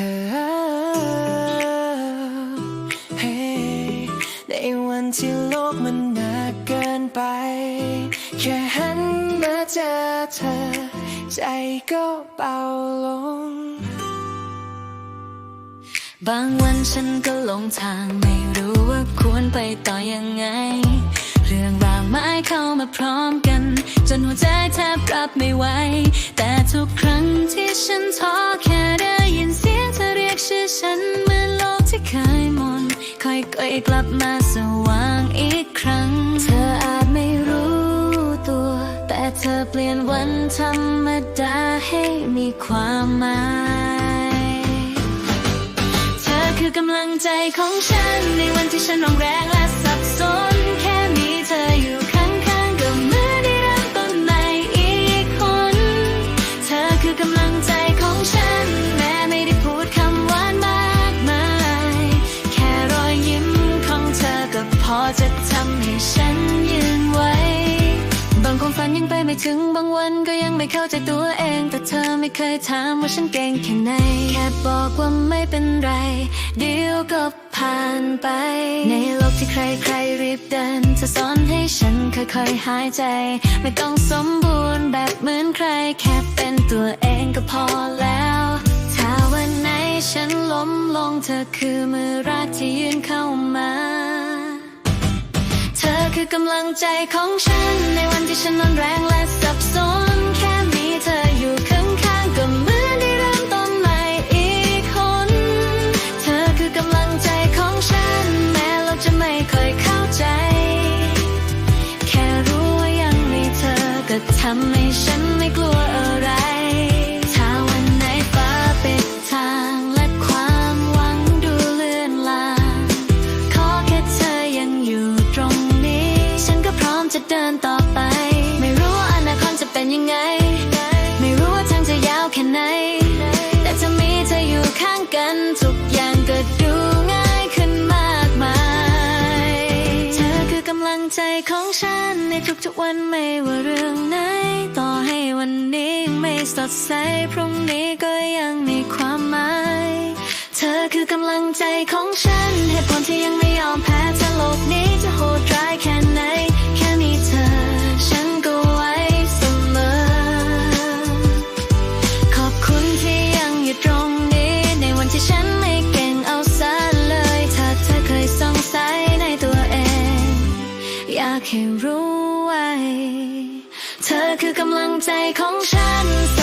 เฮ้ในวันที่โลกมันหนักเกินไป แค่หันมาเจอเธอ ใจก็เบาลง บางวันฉันก็หลงทางไม่รู้ว่าควรไปต่อยังไง เรื่องราวไม้เข้ามาพร้อมกัน จนหัวใจแทบรับไม่ไหวแต่ทุกครั้งที่ฉันท้อแฉันเหมือนโลกที่เคยมนค่อยๆกลับมาสว่างอีกครั้ง เธออาจไม่รู้ตัว แต่เธอเปลี่ยนวันธรรมดาให้มีความหมาย เธอคือกำลังใจของฉันในวันที่ฉันร้องแรง ไม่ถึงบางวันก็ยังไม่เข้าใจตัวเอง แต่เธอไม่เคยถามว่าฉันเก่งแค่ไหน แค่บอกว่าไม่เป็นไร เดี๋ยวก็ผ่านไป ในโลกที่ใครๆรีบเดินเธอสอนให้ฉันค่อยๆหายใจ ไม่ต้องสมบูรณ์แบบเหมือนใคร แค่เป็นตัวเองก็พอแล้ว ถ้าวันไหนฉันล้มลงเธอคือมือรักที่ยืนเข้า คือกำลังใจของฉัน ในวันที่ฉันนอนแรงและสับสน แค่มีเธออยู่ข้างๆก็เหมือนได้เริ่มต้นใหม่อีกคน เธอคือกำลังใจของฉัน แม้เราจะไม่ค่อยเข้าใจ แค่รู้ว่ายังมีเธอก็ทำให้ฉัน แค่ไหน แต่ถ้ามีเธออยู่ข้างกัน ทุกอย่างก็ดูง่ายขึ้นมากมาย เธอคือกำลังใจของฉันในทุกๆวันไม่ว่าเรื่องไหน ต่อให้วันนี้ไม่สดใสพรุ่งนี้ก็ยังมีความหมาย เธอคือกำลังใจของฉันเหตุผลที่ยังไม่ยอมแพ้ถ้าโลกนี้ากให้รู้ไว้ เธอคือกำลังใจของฉันเส